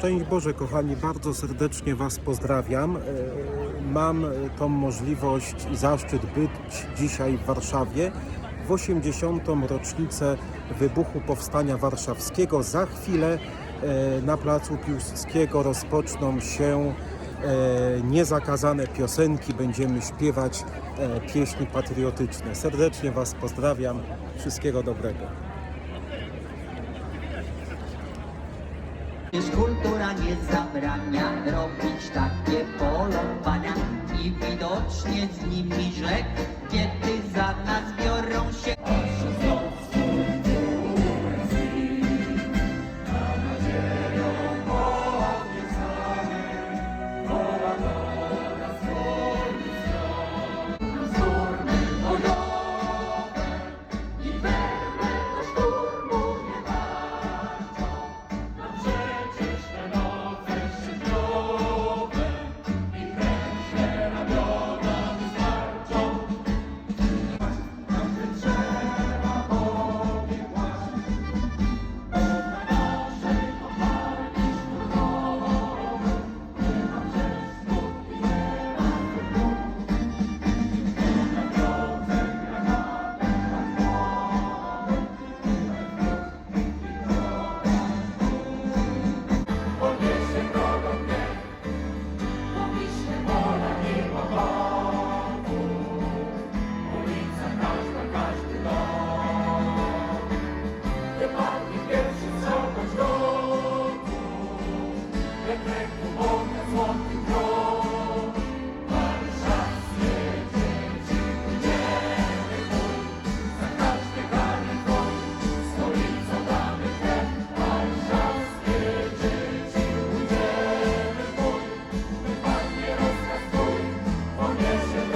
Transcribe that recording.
Szczęść Boże, kochani, bardzo serdecznie Was pozdrawiam. E, Mam tą możliwość i zaszczyt być dzisiaj w Warszawie w 80. rocznicę wybuchu Powstania Warszawskiego. Za chwilę e, na Placu Piłsudskiego rozpoczną się e, niezakazane piosenki. Będziemy śpiewać e, pieśni patriotyczne. Serdecznie Was pozdrawiam. Wszystkiego dobrego. Przecież kultura nie zabrania robić takie polowania i widocznie z nimi źle, kiedy za nas biorą się. Yes,